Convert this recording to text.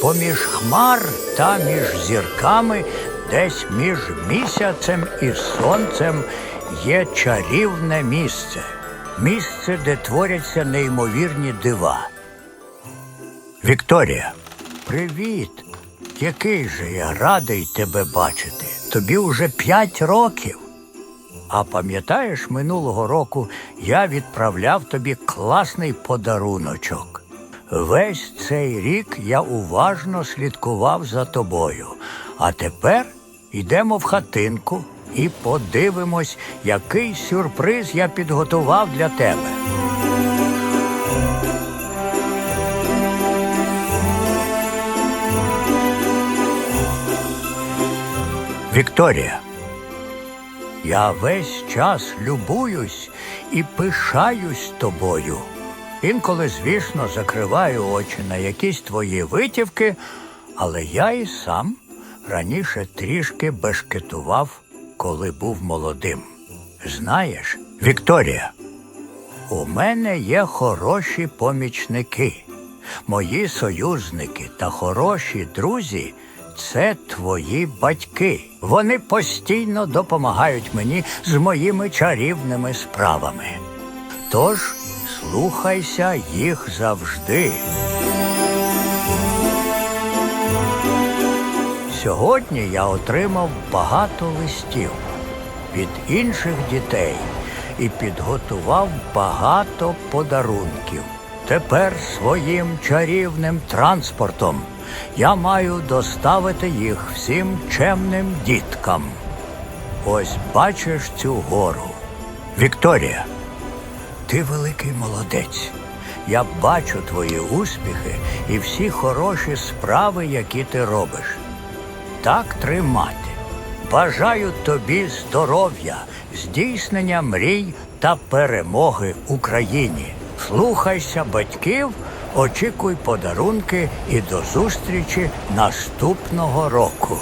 поміж хмар та між зірками, десь між місяцем і сонцем є чарівне місце. Місце, де творяться неймовірні дива. Вікторія, привіт! Який же я радий тебе бачити. Тобі уже п'ять років. А пам'ятаєш, минулого року я відправляв тобі класний подаруночок. Весь цей рік я уважно слідкував за тобою. А тепер йдемо в хатинку і подивимось, який сюрприз я підготував для тебе. Вікторія. Я весь час любуюсь і пишаюсь тобою. Інколи, звісно, закриваю очі на якісь твої витівки, але я і сам раніше трішки бешкетував, коли був молодим. Знаєш, Вікторія, у мене є хороші помічники. Мої союзники та хороші друзі це твої батьки. Вони постійно допомагають мені з моїми чарівними справами. Тож слухайся їх завжди. Сьогодні я отримав багато листів від інших дітей і підготував багато подарунків. Тепер своїм чарівним транспортом я маю доставити їх всім чемним діткам. Ось бачиш цю гору. Вікторія, ти великий молодець. Я бачу твої успіхи і всі хороші справи, які ти робиш. Так тримати. Бажаю тобі здоров'я, здійснення мрій та перемоги Україні. Слухайся батьків, очікуй подарунки і до зустрічі наступного року.